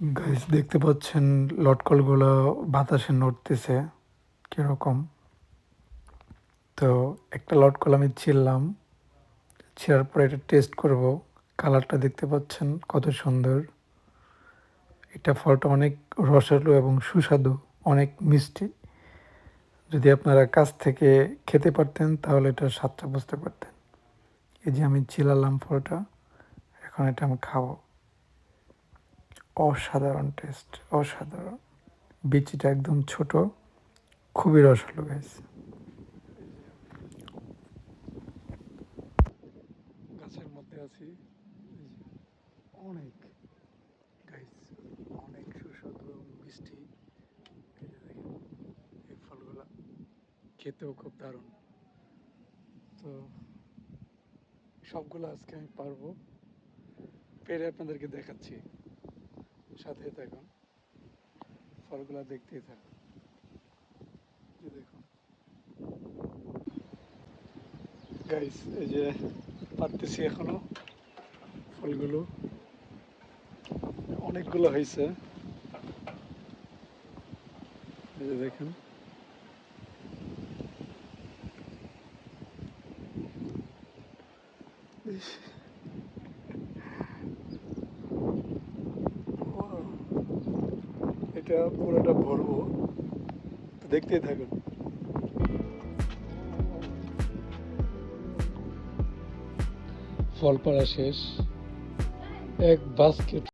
Guys দেখতে পাচ্ছেন, লটকলগুলো বাতাসে নড়তেছে, কীরকম। তো একটা লটকল আমি ছিললাম ছেঁড়ার পরে এটা টেস্ট করব, কালারটা দেখতে পাচ্ছেন কত সুন্দর। এটা ফলটা অনেক রসালো এবং সুস্বাদু, অনেক মিষ্টি। যদি আপনারা কাছ থেকে খেতে পারতেন, তাহলে এটা স্বাদটা বুঝতে পারতেন। এই যে আমি চিলালাম ফলটা, এখন এটা আমি খাব। অসাধারণ টেস্ট, অসাধারণ। বিচিটা একদম ছোট, খুবই রসালো গাইস গাছের মধ্যে আছি। অনেক গাইস অনেক সুস্বাদু এবং মিষ্টি। এই ফলগুলা খেতেও খুব দারুণ। তো সবগুলো আজকে আমি পারব। পেরে আপনাদেরকে দেখাচ্ছি। সাথে থাকুন। ফলগুলা দেখতেই থাকুন। দেখুন। গাইস এই যে পারতেছি এখনও ফলগুলো। অনেকগুলো হয়েছে। এই যে দেখেন। ইস। এটা পুরোটা ভরবো। দেখতে দেখতেই থাকুন। ফল পাড়া শেষ। এক বাস্কেট